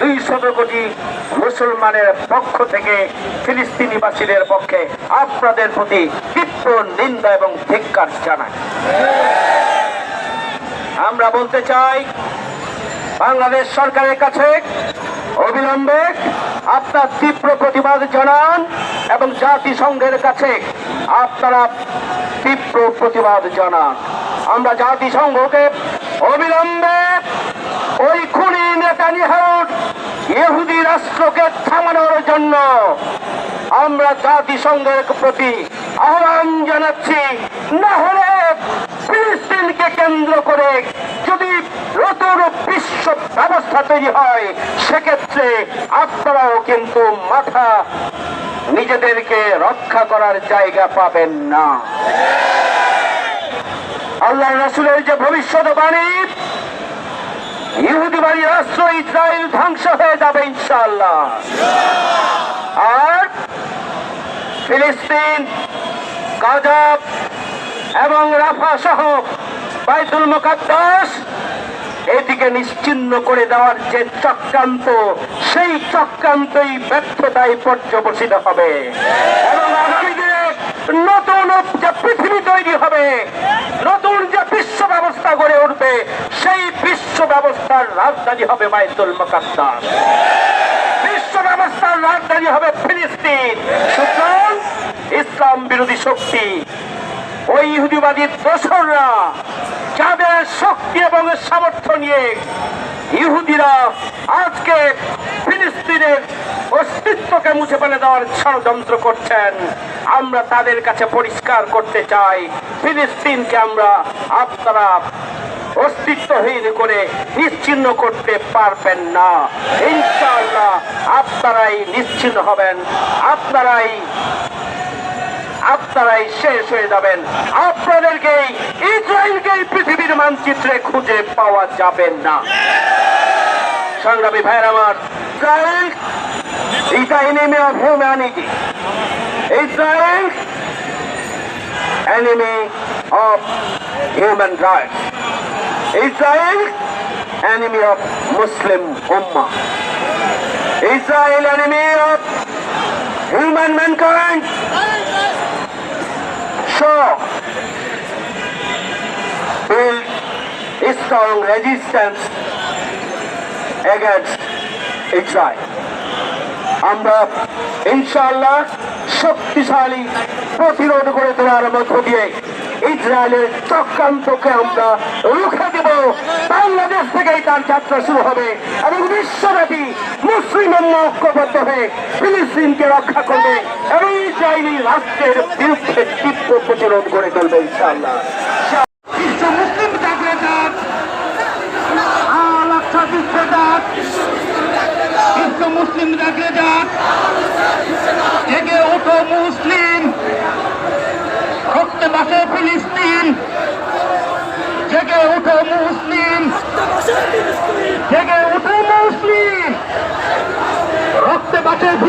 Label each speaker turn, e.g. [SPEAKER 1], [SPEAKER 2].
[SPEAKER 1] দুই শত কোটি মুসলমানের পক্ষ থেকে ফিলিস্তিনিবাসীদের পক্ষে আপনাদের প্রতি তীব্র নিন্দা এবং ধিক্কার জানাই। আমরা বলতে চাই, বাংলাদেশ সরকারের কাছে অবিলম্বে আপনার তীব্র প্রতিবাদ জানান এবং জাতিসংঘের কাছে আপনারা তীব্র প্রতিবাদ জানান। আমরা জাতিসংঘকে অবিলম্বে ওই খুনি নেতানিয়াহুর ইহুদি রাষ্ট্রকে থামানোর জন্য আমরা জাতিসংঘের প্রতি আহ্বান জানাচ্ছি, না হলে ফিলিস্তিনকে কেন্দ্র করে যদি নতুন বিশ্ব ব্যবস্থা তৈরি হয়, সেক্ষেত্রে আপনারাও কিন্তু মাথা নিজেদেরকে রক্ষা করার জায়গা পাবেন না। আল্লাহ রসুলের যে ভবিষ্যৎবাণী ইহুদি বাড়ি রাষ্ট্র ইসরায়েল ধ্বংস হয়ে যাবে ইনশাআল্লাহ। আর ফিলিস্তিন এবং রাফা সহ বাইতুল মুকাদ্দাস এদিকে নিশ্চিন্ন করে দেওয়ার যে চক্রান্ত, সেই চক্রান্তই ব্যর্থতায় পর্যবসিত হবে। এবং আগামী দিনে নতুন যে পৃথিবী তৈরি হবে, নতুন যে বিশ্ব ব্যবস্থা গড়ে উঠবে, সেই বিশ্ব ব্যবস্থার রাজধানী হবে বাইতুল মুকাদ্দাস। বিশ্ব ব্যবস্থার রাজধানী হবে ফিলিস্তিন। সুতরাং ইসলাম বিরোধী শক্তি ওই ইহুদিবাদী দোসররা যাদের শক্তি এবং সামর্থ্য নিয়ে ইহুদিরা আজকে ফিলিস্তিনের অস্তিত্বকে মুছে ফেলে দেওয়ার ষড়যন্ত্র করছেন, আমরা তাদের কাছে পরিষ্কার করতে চাই, ফিলিস্তিনকে আমরা আপনারা অস্তিত্বহীন করে নিশ্চিন্ন করতে পারবেন না ইনশাআল্লাহ আপনারাই নিশ্চিন্ন হবেন আপনারাই আপনারাই শেষ হয়ে যাবেন আপনাদেরকে ইসরায়েলকে এই পৃথিবীর মানচিত্রে খুঁজে পাওয়া যাবে না সংগ্রামী ভাইয়ের আমার Israel the enemy of humanity. Israel, enemy of human rights. Israel, enemy of Muslim Ummah. Israel, enemy of human mankind. So, build strong resistance against Israel. আমরা ইনশাআল্লাহ শক্তিশালী প্রতিরোধ করে তোলার মধ্য দিয়ে ইসরায়েলের চক্রান্তকে আমরা রুখে দেব? বাংলাদেশ থেকেই তার যাত্রা শুরু হবে এবং বিশ্বব্যাপী মুসলিম ঐক্যবদ্ধ হয়ে ফিলিস্তিনকে রক্ষা করবে এবং ইসরায়েলি রাষ্ট্রের বিরুদ্ধে তীব্র প্রতিরোধ গড়ে তুলবে ইনশাআল্লাহ। রক্তে